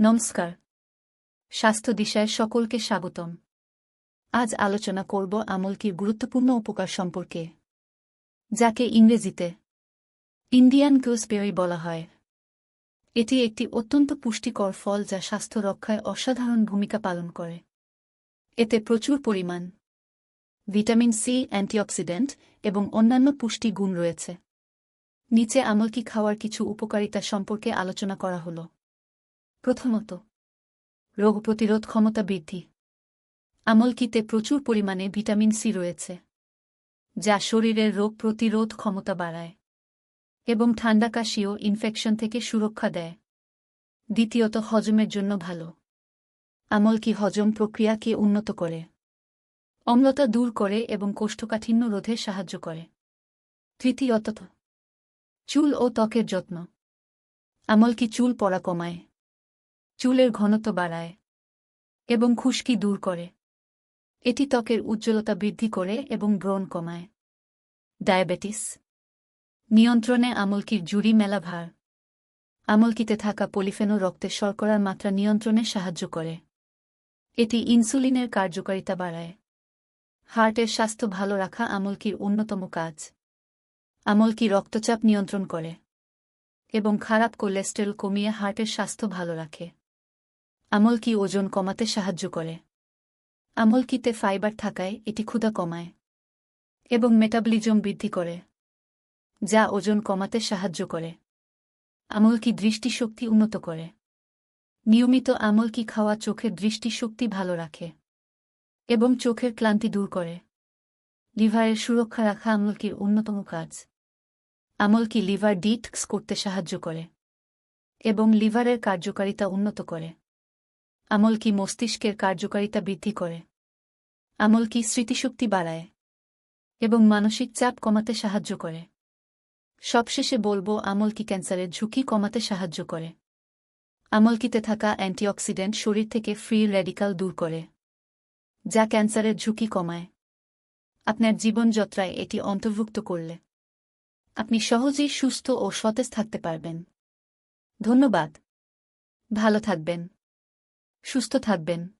নমস্কার। স্বাস্থ্য দিশায় সকলকে স্বাগতম। আজ আলোচনা করব আমলকির গুরুত্বপূর্ণ উপকার সম্পর্কে, যাকে ইংরেজিতে ইন্ডিয়ান গুসবেরি বলা হয়। এটি একটি অত্যন্ত পুষ্টিকর ফল যা স্বাস্থ্য রক্ষায় অসাধারণ ভূমিকা পালন করে। এতে প্রচুর পরিমাণ ভিটামিন সি, অ্যান্টিঅক্সিডেন্ট এবং অন্যান্য পুষ্টি গুণ রয়েছে। নিচে আমলকি খাওয়ার কিছু উপকারিতা সম্পর্কে আলোচনা করা হল। প্রথমত, রোগ প্রতিরোধ ক্ষমতা বৃদ্ধি। আমলকিতে প্রচুর পরিমাণে ভিটামিন সি রয়েছে, যা শরীরের রোগ প্রতিরোধ ক্ষমতা বাড়ায় এবং ঠান্ডা কাশি ও ইনফেকশন থেকে সুরক্ষা দেয়। দ্বিতীয়ত, হজমের জন্য ভালো। আমলকি হজম প্রক্রিয়াকে উন্নত করে, অম্লতা দূর করে এবং কোষ্ঠকাঠিন্য রোধে সাহায্য করে। তৃতীয়ত, চুল ও ত্বকের যত্ন। আমলকি চুল পড়া কমায় চুলের ঘনত্ব বাড়ায় এবং খুশকি দূর করে। এটি ত্বকের উজ্জ্বলতা বৃদ্ধি করে এবং ব্রণ কমায়। ডায়াবেটিস নিয়ন্ত্রণে আমলকির জুড়ি মেলা ভার আমলকিতে থাকা পলিফেনো রক্তে শর্করার মাত্রা নিয়ন্ত্রণে সাহায্য করে। এটি ইনসুলিনের কার্যকারিতা বাড়ায়। হার্টের স্বাস্থ্য ভালো রাখা আমলকির অন্যতম কাজ। আমলকি রক্তচাপ নিয়ন্ত্রণ করে এবং খারাপ কোলেস্টেরল কমিয়ে হার্টের স্বাস্থ্য ভালো রাখে। আমলকি ওজন কমাতে সাহায্য করে? আমলকিতে ফাইবার থাকায় এটি ক্ষুধা কমায়? এবং মেটাবলিজম বৃদ্ধি করে, যা ওজন কমাতে সাহায্য করে। আমলকি দৃষ্টিশক্তি উন্নত করে? নিয়মিত আমলকি খাওয়া চোখের দৃষ্টিশক্তি ভালো রাখে? এবং চোখের ক্লান্তি দূর করে? লিভারের সুরক্ষা রাখা আমলকির অন্যতম কাজ? আমলকি লিভার ডিটক্স করতে সাহায্য করে? এবং লিভারের কার্যকারিতা উন্নত করে? আমলকি মস্তিষ্কের কার্যকারিতা বৃদ্ধি করে? আমল কি স্মৃতিশক্তি বাড়ায়? এবং মানসিক চাপ কমাতে সাহায্য করে? সবশেষে বলব, আমল কি ক্যান্সারের ঝুঁকি কমাতে সাহায্য করে? আমলকিতে থাকা অ্যান্টিঅক্সিডেন্ট শরীর থেকে ফ্রি রেডিকাল দূর করে? যা ক্যান্সারের ঝুঁকি কমায়। আপনার জীবনযাত্রায় এটি অন্তর্ভুক্ত করলে। আপনি সহজেই সুস্থ ও সতেজ থাকতে পারবেন। ধন্যবাদ। ভালো থাকবেন। সুস্থ থাকবেন।